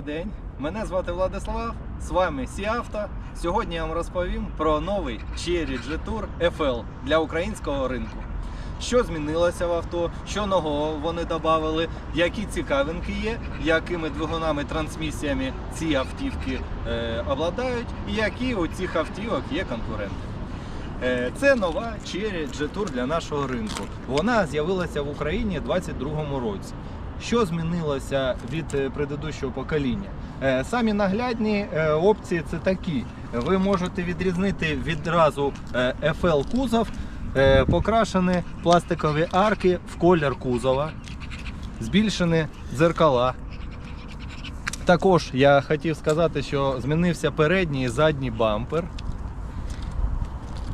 Добрий день, мене звати Владислав, з вами Сіавто. Сьогодні я вам розповім про новий Cherry G-Tour FL для українського ринку. Що змінилося в авто, що нового вони додали, які цікавинки є, якими двигунами, трансмісіями ці автівки е, обладають, і які у цих автівок є конкуренти. Е, Це нова Cherry G-Tour для нашого ринку. Вона з'явилася в Україні у 2022 році. Що змінилося від е, предыдущого покоління? Е, Самі наглядні е, опції це такі. Ви можете відрізнити відразу FL кузов, покрашені пластикові арки в колір кузова, збільшені дзеркала. Також я хотів сказати, що змінився передній і задній бампер.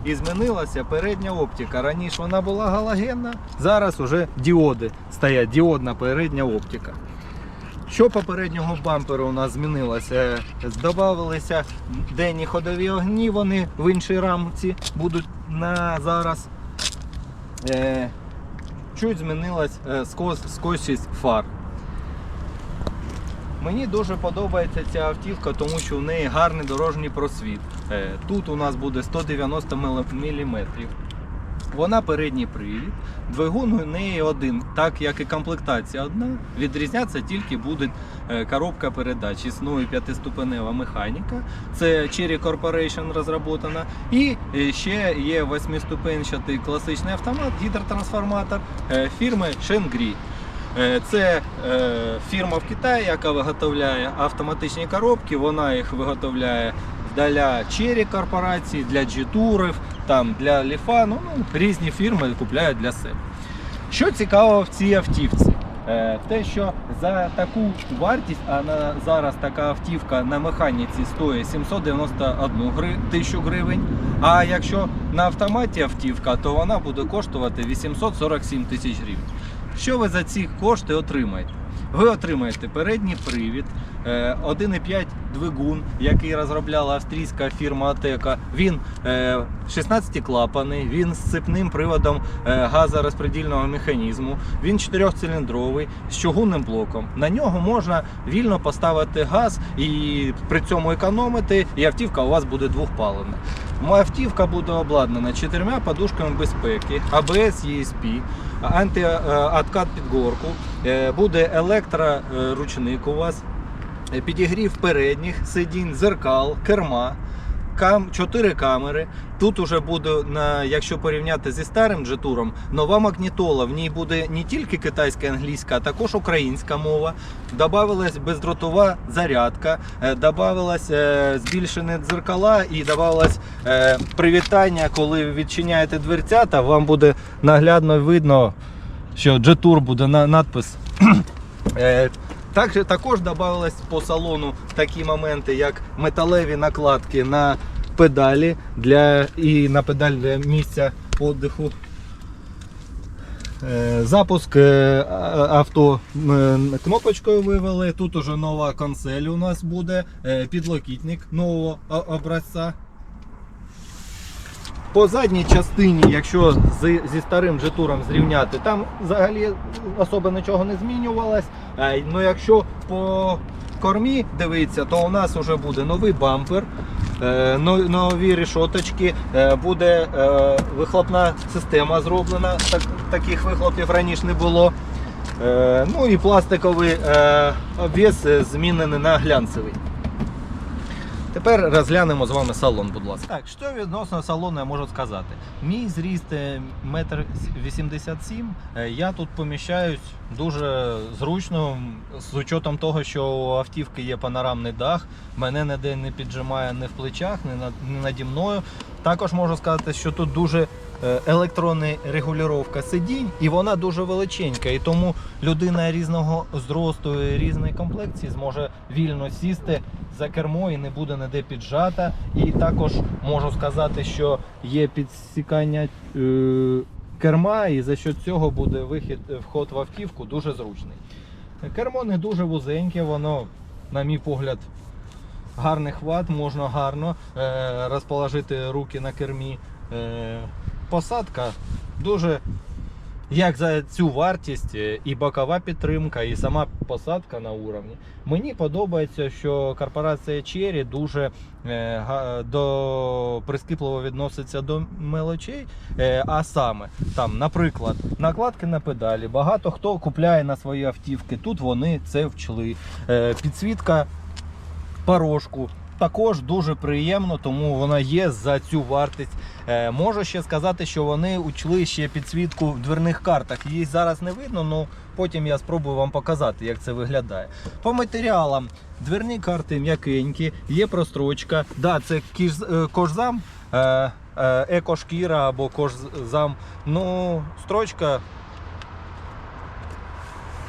І змінилася передня оптика. раніше вона була галогенна, зараз уже діоди стоять, діодна передня оптика. Що по переднього бамперу у нас змінилося? Добавилися денні ходові огні, вони в іншій рамці будуть на зараз. Е, чуть змінилась е, скосість фар. Мені дуже подобається ця автівка, тому що в неї гарний дорожній просвіт. Е, Тут у нас буде 190 мм. Вона передній привід. Двигун у неї один, так як і комплектація одна. Відрізнятися тільки буде е, коробка передач. Існує п'ятиступенева механіка. Це Cherry Corporation розроблена. І е, ще є восьмиступенчатий класичний автомат, гідротрансформатор фірми Shengri. Е, Це е, фірма в Китаї, яка виготовляє автоматичні коробки. Вона їх виготовляє для Cherry корпорації, для G-турів, там для Ліфану. Ну, різні фірми купляють для себе. Що цікаво в цій автівці? Е, Те, що за таку вартість, а зараз така автівка на механіці стоїть 791 гри- тисячу гривень. А якщо на автоматі автівка, то вона буде коштувати 847 тисяч гривень. Що ви за ці кошти отримаєте? Ви отримаєте передній привід, е, 1,5 двигун, який розробляла австрійська фірма Атека. Він 16 клапаний, він з цепним приводом е, газорозподільного механізму. Він 4-циліндровий з чугунним блоком. На нього можна вільно поставити газ і при цьому економити, і автівка у вас буде двохпаливна. Автівка буде обладнана чотирма подушками безпеки, ABS, ESP, антиоткат під горку, е, буде електроручник у вас, е, підігрів передніх сидінь, зеркал, керма. Кам, 4 камери. Тут уже буде, на, якщо порівняти зі старим джетуром, нова магнітола. В ній буде не тільки китайська англійська, а також українська мова. Добавилась бездротова зарядка, е, добавилась е, збільшені дзеркала і добавилось е, привітання, коли відчиняєте дверцята, вам буде наглядно видно, що джетур буде на надпис. Е, також, також додавалось по салону такі моменти, як металеві накладки на педалі для, і на педаль для місця віддиху. Е, Запуск е, авто кнопочкою вивели. Тут уже нова консель у нас буде, е, підлокітник нового образця. По задній частині, якщо з, зі старим жетуром зрівняти, там взагалі особо нічого не змінювалось. Е, Ну якщо по кормі дивитися, то у нас вже буде новий бампер, е, нові решоточки, е, буде вихлопна система зроблена. Так, таких вихлопів раніше не було. Ну і пластиковий е, змінений на глянцевий. Тепер розглянемо з вами салон, будь ласка. Так, що відносно салону я можу сказати? Мій зріст е, метр вісімдесят сім. Е, Я тут поміщаюсь дуже зручно, з учетом того, що у автівки є панорамний дах, мене ніде не піджимає ні в плечах, ні наді мною. Також можу сказати, що тут дуже е, електронна регулювання сидінь, і вона дуже величенька. І тому людина різного зросту і різної комплекції зможе вільно сісти за кермо і не буде ніде піджата. І також можу сказати, що є підсікання е, керма, і за що цього буде вихід вход в автівку дуже зручний. Кермо не дуже вузеньке, воно, на мій погляд, гарний хват, можна гарно е, розположити руки на кермі. Е, посадка дуже як за цю вартість е, і бокова підтримка, і сама посадка на уровні. Мені подобається, що корпорація Cherry дуже е, до прискіпливо відноситься до мелочей. Е, а саме, там, наприклад, накладки на педалі. Багато хто купляє на свої автівки. Тут вони це вчли. Підсвітка порошку. Також дуже приємно, тому вона є за цю вартість. Е, можу ще сказати, що вони учли ще підсвітку в дверних картах. Її зараз не видно, але потім я спробую вам показати, як це виглядає. По матеріалам дверні карти м'якенькі, є прострочка. Да, це кіж- е, кожзам, е, екошкіра або кожзам. Ну, строчка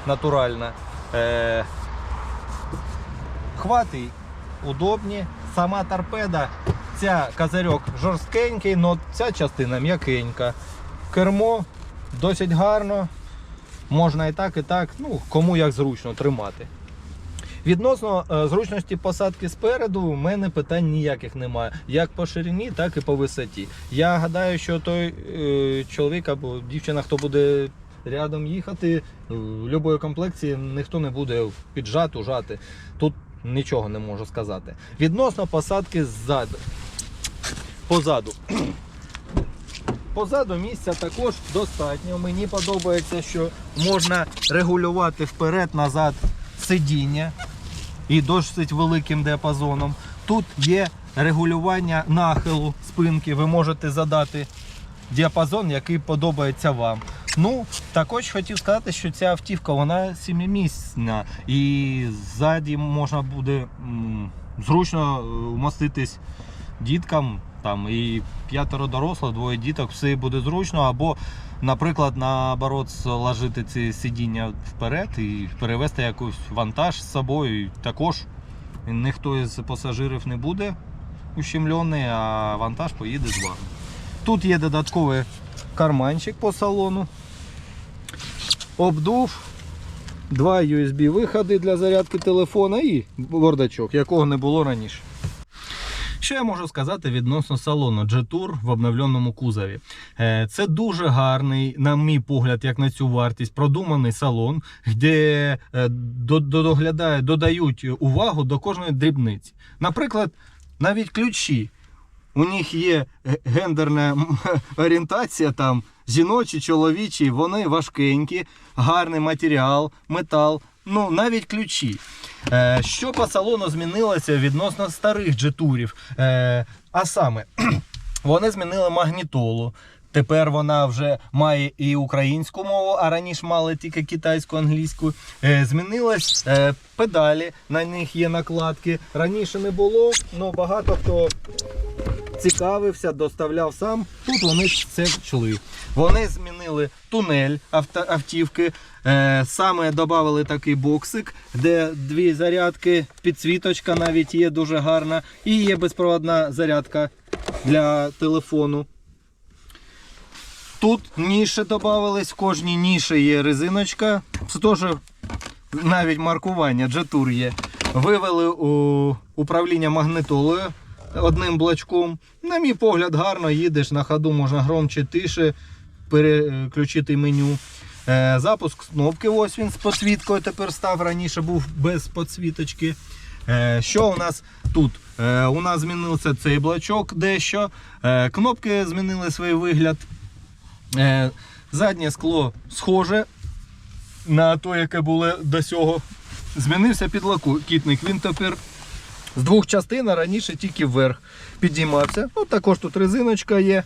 натуральна. Е, хвати удобні. Сама торпеда, ця козирьок жорсткенький, але ця частина м'якенька. Кермо досить гарно. Можна і так, і так. Ну, кому як зручно тримати. Відносно е, зручності посадки спереду, у мене питань ніяких немає. Як по ширині, так і по висоті. Я гадаю, що той е, чоловік або дівчина, хто буде рядом їхати, в будь-якої комплекції ніхто не буде піджат, ужати. Тут нічого не можу сказати. Відносно посадки ззаду. Позаду. Позаду місця також достатньо. Мені подобається, що можна регулювати вперед-назад сидіння і досить великим діапазоном. Тут є регулювання нахилу спинки. Ви можете задати діапазон, який подобається вам. Ну, також хотів сказати, що ця автівка вона сімимісна і ззаді можна буде зручно е, вмоститись діткам. Там і п'ятеро дорослих, двоє діток, все буде зручно. Або, наприклад, наоборот, сложити ці сидіння вперед і перевезти якийсь вантаж з собою. Також ніхто із пасажирів не буде ущемлений, а вантаж поїде з вами. Тут є додатковий карманчик по салону. Обдув. Два USB виходи для зарядки телефона і бардачок, якого не було раніше. Що я можу сказати відносно салону G-Tour в обновленому кузові? Е, Це дуже гарний, на мій погляд, як на цю вартість, продуманий салон, де е, до- до- доглядає, додають увагу до кожної дрібниці. Наприклад, навіть ключі. У них є гендерна орієнтація, там жіночі, чоловічі, вони важкенькі, гарний матеріал, метал, ну навіть ключі. Е, що по салону змінилося відносно старих джетурів? Е, а саме, вони змінили магнітолу. Тепер вона вже має і українську мову, а раніше мали тільки китайську, англійську. Е, змінились е, педалі, на них є накладки. Раніше не було, але багато хто цікавився, доставляв сам. Тут вони це вчли. Вони змінили тунель автівки. Е, саме додали такий боксик, де дві зарядки, підсвіточка навіть є дуже гарна. І є безпроводна зарядка для телефону. Тут ніші додавались, в кожній ніші є резиночка. Це теж навіть маркування, джетур є. Вивели у управління магнитолою одним блочком. На мій погляд, гарно їдеш на ходу, можна громче, тише переключити меню. Е, Запуск кнопки, ось він з підсвіткою тепер став. Раніше був без підсвіточки. Е, Що у нас тут? Е, У нас змінився цей блочок дещо. Кнопки змінили свій вигляд. Е, Заднє скло схоже на те, яке було до цього. Змінився підлокітник. Він тепер з двох частин, а раніше тільки вверх підіймався. Ну, також тут резиночка є.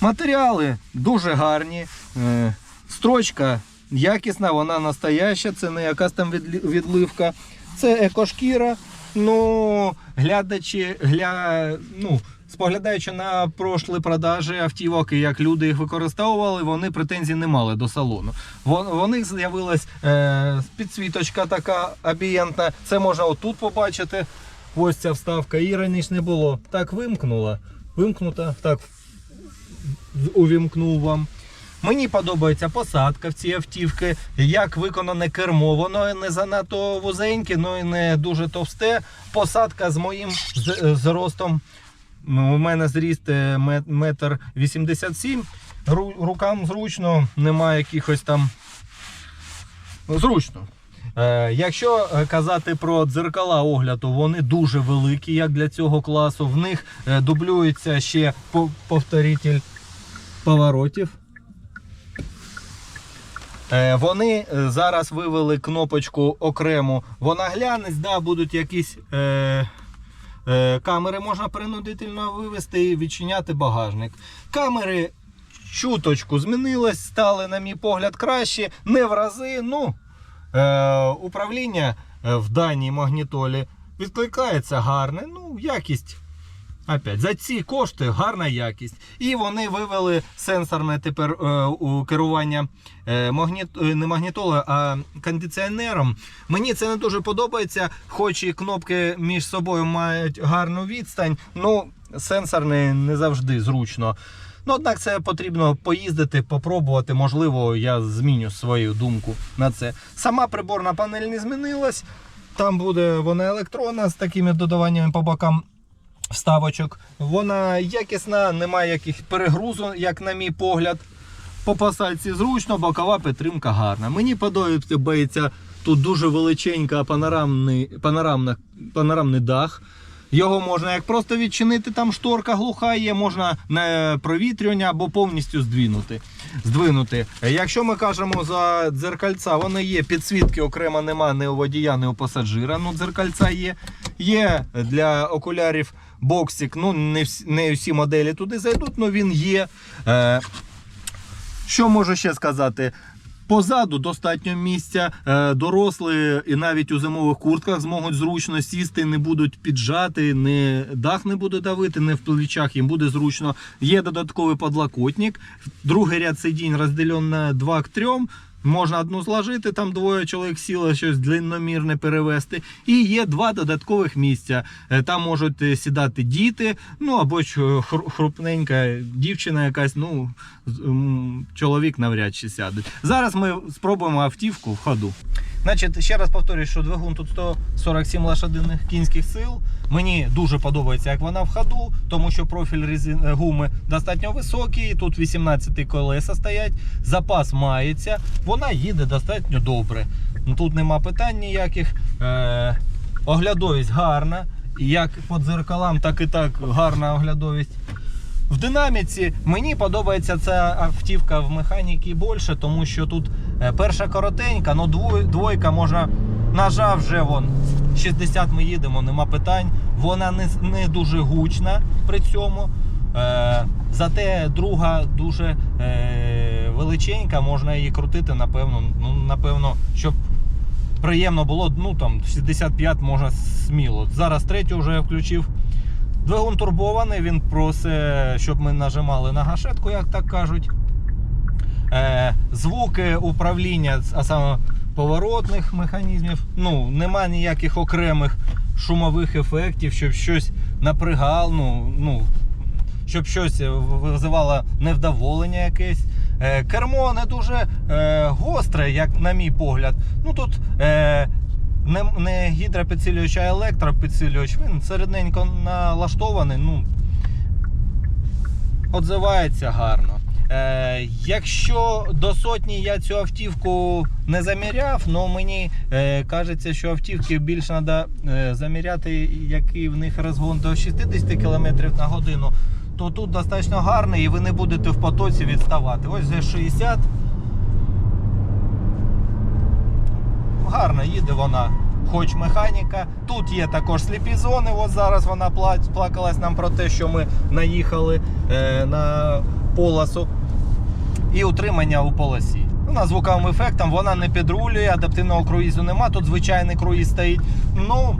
Матеріали дуже гарні. Е, Строчка якісна, вона настояща, це не якась там відливка. Це екошкіра. Ну, глядачі, гля, ну, споглядаючи на прошлі продажі автівок і як люди їх використовували, вони претензій не мали до салону. У них з'явилась е, підсвіточка така обієнтна. Це можна отут побачити. Ось ця вставка. Її раніше не було. Так вимкнула. Вимкнута. Так увімкнув вам. Мені подобається посадка в ці автівки, як виконане кермо, воно не занадто вузеньке, але і не дуже товсте. Посадка з моїм зростом. Ну, у мене зріст е, ме- метр 87. рукам зручно, немає якихось там. Ну, зручно. Е, якщо е, казати про дзеркала огляду, вони дуже великі, як для цього класу. В них дублюється ще повторитель поворотів. Вони зараз вивели кнопочку окрему. Вона глянець, да, будуть якісь камери можна принудительно вивести і відчиняти багажник. Камери чуточку змінились, стали, на мій погляд, краще, не в рази. Ну, е, управління е, в даній магнітолі відкликається гарне. Ну, якість. Опять, за ці кошти гарна якість. І вони вивели сенсорне тепер е, у керування е, магніт, е, не магнітолою, а кондиціонером. Мені це не дуже подобається, хоч і кнопки між собою мають гарну відстань. Ну, сенсорне не завжди зручно. Ну, однак це потрібно поїздити, попробувати. Можливо, я зміню свою думку на це. Сама приборна панель не змінилась. Там буде вона електронна з такими додаваннями по бокам вставочок. Вона якісна, немає яких перегрузу, як на мій погляд. По посадці зручно, бокова підтримка гарна. Мені подобається тут дуже величенька панорамний, панорамна, панорамний дах. Його можна як просто відчинити, там шторка глуха є, можна на провітрювання або повністю здвинути. здвинути. Якщо ми кажемо за дзеркальця, вони є, підсвітки окремо нема ні у водія, ні у пасажира. Ну, дзеркальця є. Є для окулярів боксик, ну не всі, не всі моделі туди зайдуть, але він є. Е, що можу ще сказати? Позаду достатньо місця, е, дорослі і навіть у зимових куртках зможуть зручно сісти, не будуть піджати, не дах не буде давити, не в плечах їм буде зручно. Є додатковий подлокотник. Другий ряд сидінь розділено на 2 к 3. Можна одну зложити, там двоє чоловік сіло, щось длинномірне перевести. І є два додаткових місця. Е, Там можуть е, сідати діти, ну або ж хрупненька дівчина якась, ну чоловік навряд чи сяде. Зараз ми спробуємо автівку в ходу. Значить, ще раз повторюю, що двигун тут 147 лошадиних кінських сил. Мені дуже подобається, як вона в ходу, тому що профіль е, гуми достатньо високий. Тут 18 колеса стоять, запас мається. Вона їде достатньо добре. Ну, Тут нема питань ніяких. Е, оглядовість гарна. Як по дзеркалам, так і так гарна оглядовість. В динаміці мені подобається ця автівка в механіки більше, тому що тут е, перша коротенька, але двойка можна нажав вже вон 60 ми їдемо, нема питань. Вона не, не дуже гучна при цьому. Е, зате друга дуже е, величенька, можна її крутити, напевно, ну, напевно, щоб приємно було, ну там 65 можна сміло. Зараз третю вже включив. Двигун турбований, він просить, щоб ми нажимали на гашетку, як так кажуть. Е, звуки управління, а саме поворотних механізмів, ну, нема ніяких окремих шумових ефектів, щоб щось напрягало, ну, ну, щоб щось визивало невдоволення якесь. Е, кермо не дуже е, гостре, як на мій погляд. Ну тут не, не гідропідсилювач, а електропідсилювач. Він середненько налаштований. Ну, Отзивається гарно. Е, якщо до сотні я цю автівку не заміряв, але мені е, кажеться, що автівки більше треба е, заміряти, який в них розгон до 60 км на годину, то тут достатньо гарний і ви не будете в потоці відставати. Ось за 60. Гарно їде вона, хоч механіка. Тут є також сліпі зони. От зараз вона пла- плакалась нам про те, що ми наїхали е, на полосу. І утримання у полосі. Вона звуковим ефектом, вона не підрулює, адаптивного круїзу нема, тут звичайний круїз стоїть. Ну,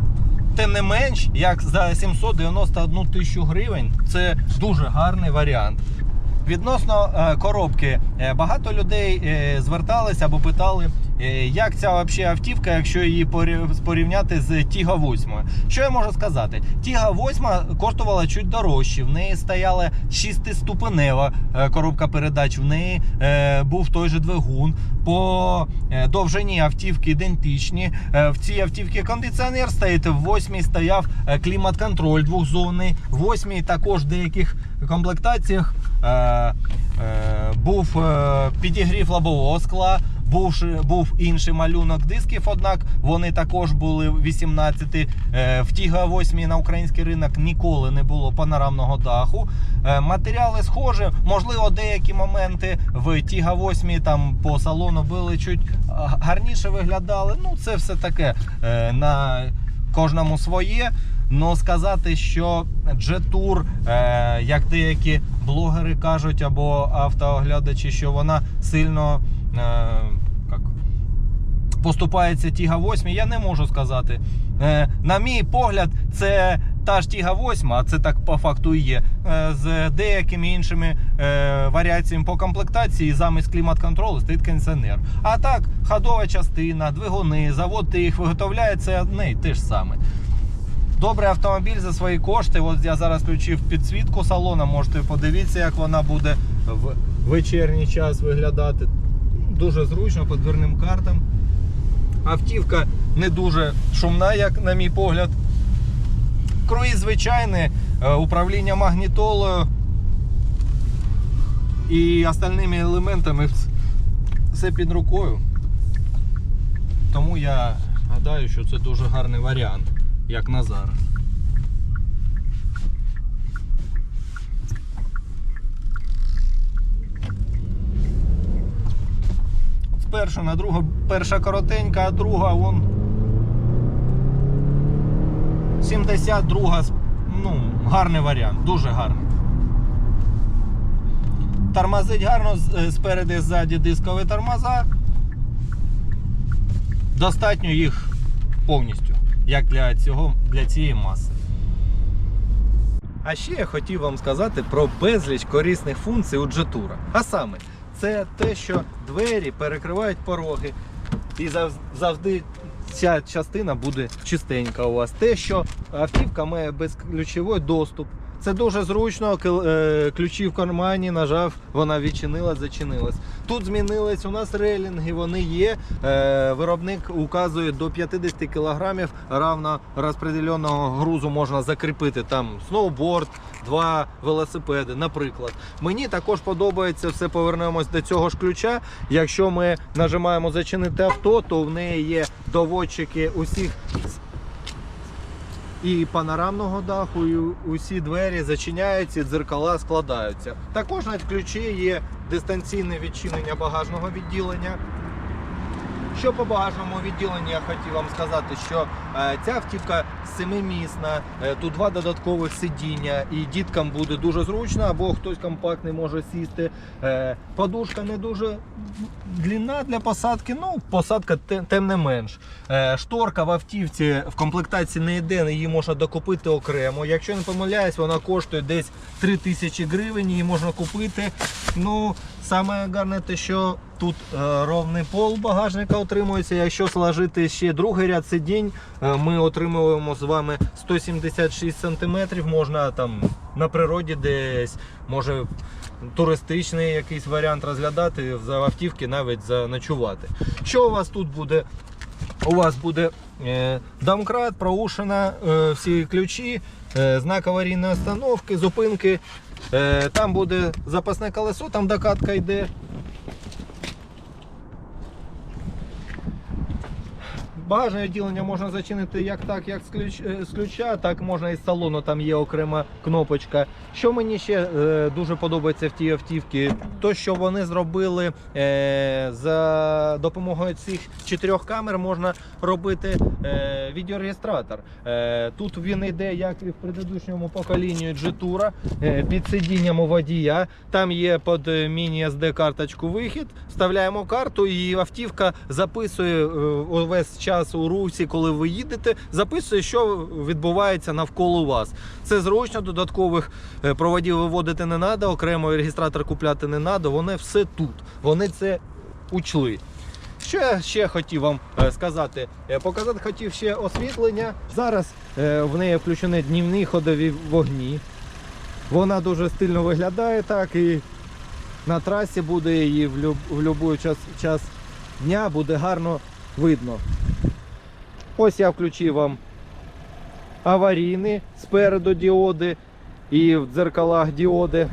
тим не менш, як за 791 тисячу гривень, це дуже гарний варіант. Відносно е, коробки, е, багато людей е, зверталися або питали, як ця вообще автівка, якщо її порів- порівняти з Тіга 8. Що я можу сказати? Тіга 8 коштувала чуть дорожче. В неї стояла 6-ступенева е, коробка передач, в неї е, був той же двигун. По е, довжині автівки ідентичні. Е, в цій автівці кондиціонер стоїть, в 8 стояв е, клімат-контроль двохзонний, в 8 також в деяких комплектаціях е, е, був е, підігрів лобового скла. Був, був інший малюнок дисків, однак вони також були 18. Е, В Тіга 8 на український ринок ніколи не було панорамного даху. Е, Матеріали схожі, можливо, деякі моменти в Тіга 8 там по салону були чуть гарніше виглядали. Ну, це все таке е, на кожному своє. Но сказати, що G-Tour, е, як деякі блогери кажуть, або автооглядачі, що вона сильно е, як, поступається Тіга 8, я не можу сказати. Е, на мій погляд, це та ж Тіга 8, а це так по факту і є. е, з деякими іншими е, варіаціями по комплектації замість клімат-контролю стоїть кондиціонер. А так, ходова частина, двигуни, завод їх виготовляє, це одне і те ж саме. Добрий автомобіль за свої кошти. От я зараз включив підсвітку салона. Можете подивитися, як вона буде в вечірній час виглядати. Дуже зручно по дверним картам. Автівка не дуже шумна, як на мій погляд. Круїз звичайний, е, управління магнітолою і остальними елементами все під рукою. Тому я гадаю, що це дуже гарний варіант, як на зараз. Спершу на другу, перша коротенька, а друга вон 72 ну, гарний варіант, дуже гарний. Тормозить гарно е, спереду ззаді дискові тормоза. Достатньо їх повністю, як для, цього, для цієї маси. А ще я хотів вам сказати про безліч корисних функцій у Джетура. А саме, це те, що двері перекривають пороги, і зав- завжди ця частина буде чистенька у вас. Те, що автівка має безключовий доступ. Це дуже зручно, е, ключі в кармані, нажав, вона відчинилась, зачинилась. Тут змінились у нас рейлінги, вони є. Е, Виробник указує до 50 кг равно розподіленого грузу можна закріпити там сноуборд, два велосипеди, наприклад. Мені також подобається все повернемось до цього ж ключа. Якщо ми нажимаємо зачинити авто, то в неї є доводчики усіх і панорамного даху, і усі двері зачиняються, дзеркала складаються. Також на ключі є дистанційне відчинення багажного відділення. Що по багажному відділенні я хотів вам сказати, що е, ця автівка семимісна, е, тут два додаткових сидіння, і діткам буде дуже зручно, або хтось компактний може сісти. Е, подушка не дуже длинна для посадки, ну посадка тим не менш. Шторка в автівці в комплектації не йде, її можна докупити окремо. Якщо не помиляюсь, вона коштує десь 3000 гривень, її можна купити. Ну, саме гарне те, що тут е, ровний пол багажника отримується. Якщо сложити ще другий ряд сидінь, е, ми отримуємо з вами 176 см. Можна там на природі десь, може туристичний якийсь варіант розглядати, за автівки навіть заночувати. Що у вас тут буде? У вас буде е, домкрат, проушена, всі ключі, знак аварійної остановки, зупинки. Там буде запасне колесо, там докатка йде. Багажне відділення можна зачинити як так, як з, ключ, е, з ключа, так можна і з салону, там є окрема кнопочка. Що мені ще е, дуже подобається в тій автівці, то що вони зробили е, за допомогою цих чотирьох камер можна робити е, відеореєстратор. Е, тут він йде як і в предыдущому поколінні G-Tour, е, під сидінням у водія. Там є під е, міні-SD карточку вихід. Вставляємо карту і автівка записує е, увесь час у русі, коли ви їдете, записує, що відбувається навколо вас. Це зручно, додаткових е, проводів виводити не треба, окремо реєстратор купляти не треба. Вони все тут. Вони це учли. що я ще хотів вам е, сказати? Е, Показати хотів ще освітлення. Зараз в неї включені днівні ходові вогні. Вона дуже стильно виглядає так і на трасі буде її в будь-який час, час дня буде гарно видно. Ось я включив вам аварійні спереду діоди і в дзеркалах діоди.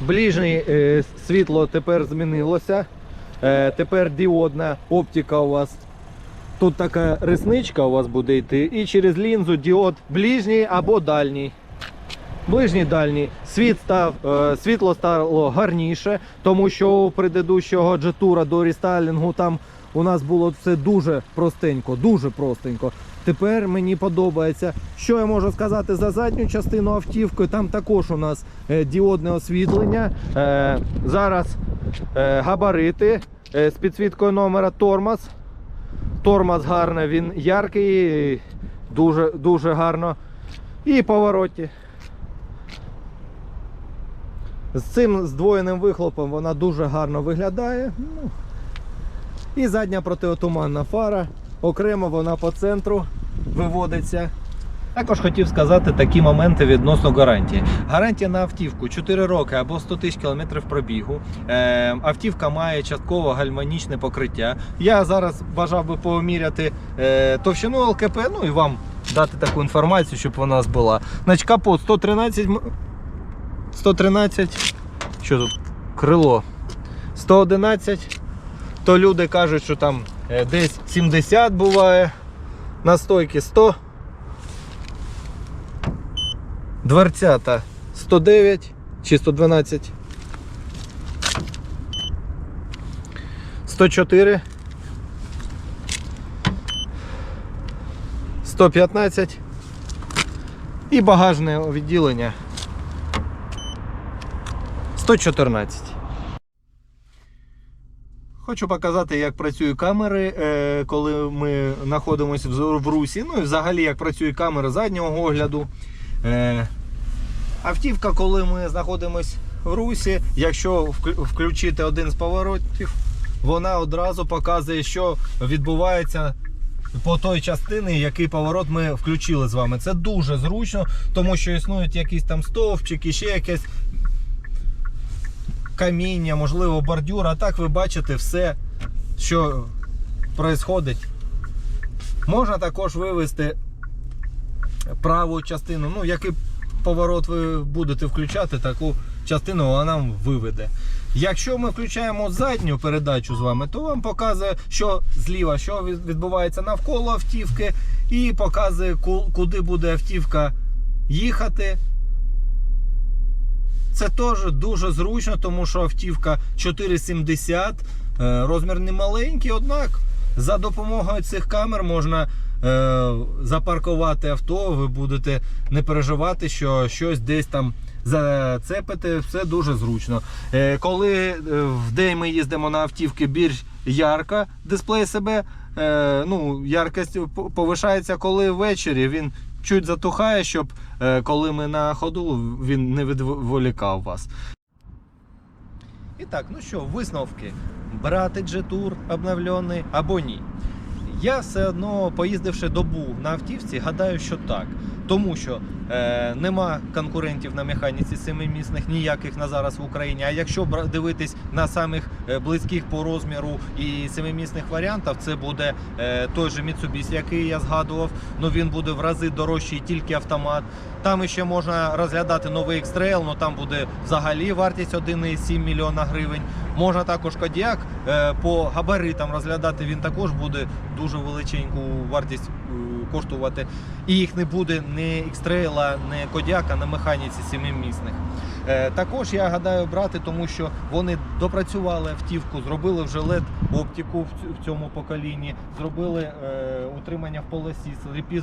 Ближнє е, світло тепер змінилося. Е, тепер діодна оптика у вас. Тут така ресничка у вас буде йти. І через лінзу діод ближній або дальній. Ближній дальній світ став, е, світло стало гарніше, тому що у предыдущого джетура до рестайлінгу там у нас було все дуже простенько, дуже простенько. Тепер мені подобається. Що я можу сказати за задню частину автівки? Там також у нас е, діодне освітлення. Е, зараз е, габарити з підсвіткою номера тормоз. Тормоз гарний, він яркий, дуже, дуже гарно. І повороті. З цим здвоєним вихлопом вона дуже гарно виглядає. Ну, і задня протиотуманна фара. Окремо вона по центру виводиться. Також хотів сказати такі моменти відносно гарантії. Гарантія на автівку 4 роки або 100 тисяч кілометрів пробігу. Е, автівка має частково гальманічне покриття. Я зараз бажав би поміряти е, товщину ЛКП, ну і вам дати таку інформацію, щоб вона нас була. Значить, капот 113 113. Що тут? Крило. 111. То люди кажуть, що там е, десь 70 буває. На стойці 100. Дверцята 109 чи 112. 104. 115. І багажне відділення 114. Хочу показати, як працюють камери, е, коли ми знаходимося в русі. Ну і взагалі, як працює камера заднього огляду. Е, Автівка, коли ми знаходимося в русі, якщо включити один з поворотів, вона одразу показує, що відбувається по той частині, який поворот ми включили з вами. Це дуже зручно, тому що існують якісь там стовпчики, ще якесь каміння, можливо, бордюр. А так ви бачите все, що відбувається. Можна також вивести праву частину. Ну, який поворот ви будете включати, таку частину вона нам виведе. Якщо ми включаємо задню передачу з вами, то вам показує, що зліва, що відбувається навколо автівки, і показує, куди буде автівка їхати. Це теж дуже зручно, тому що автівка 4,70, е, розмір не маленький, однак за допомогою цих камер можна е, запаркувати авто, ви будете не переживати, що щось десь там зацепите, все дуже зручно. Е, коли е, в день ми їздимо на автівки більш ярко дисплей себе, е, ну, яркість повишається, коли ввечері він чуть затухає, щоб коли ми на ходу він не відволікав вас. І так, ну що, висновки. Брати G-Tour обновлений або ні. Я все одно, поїздивши добу на автівці, гадаю, що так. Тому що е, нема конкурентів на механіці семимісних ніяких на зараз в Україні. А якщо дивитись на самих е, близьких по розміру і семимісних варіантів, це буде е, той же Mitsubishi, який я згадував. Ну він буде в рази дорожчий тільки автомат. Там ще можна розглядати новий X-Trail, ну там буде взагалі вартість 1,7 мільйона гривень. Можна також Кодіак е, по габаритам розглядати. Він також буде дуже величеньку вартість е, коштувати. І їх не буде ні X-Trail, ні Кодіака на механіці семимісних. Е, Також я гадаю брати, тому що вони допрацювали автівку, зробили вже led оптику в цьому поколінні, зробили е, утримання в полосі, сліпі.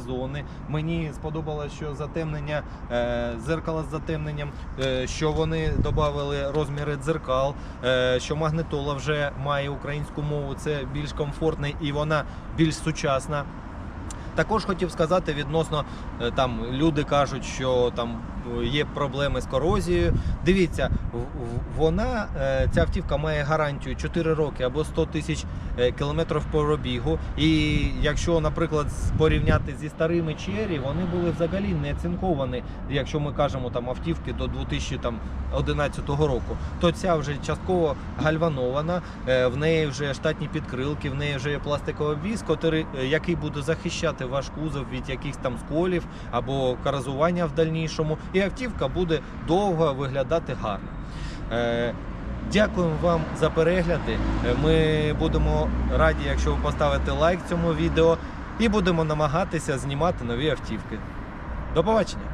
Мені сподобалось, що затемнення, е, зеркало з затемненням, е, що вони додали розміри дзеркал, е, що магнитола вже має українську мову, це більш комфортно і вона більш сучасна. Також хотів сказати відносно е, там люди кажуть, що там е, є проблеми з корозією. Дивіться, вона е, ця автівка має гарантію 4 роки або 100 тисяч кілометрів пробігу. І якщо, наприклад, порівняти зі старими Chery, вони були взагалі не цинковані, якщо ми кажемо там автівки до 2011 року, то ця вже частково гальванована, в неї вже штатні підкрилки, в неї вже є пластиковий е, який буде захищати ваш кузов від якихось там сколів або каразування в дальнішому, і автівка буде довго виглядати гарно. Е, Дякуємо вам за перегляди. Е, Ми будемо раді, якщо ви поставите лайк цьому відео, і будемо намагатися знімати нові автівки. До побачення!